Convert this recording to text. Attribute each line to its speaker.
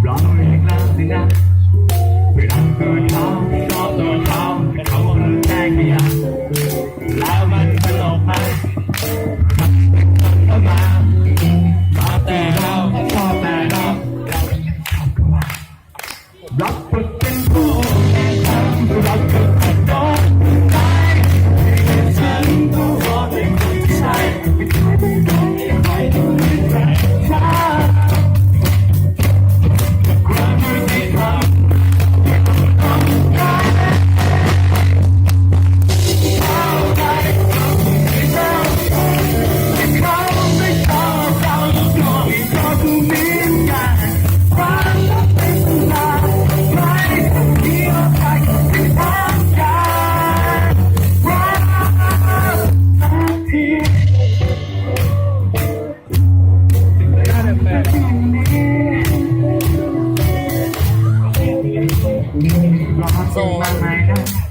Speaker 1: Run with the glass in that, we don't go down. Blatt Amen.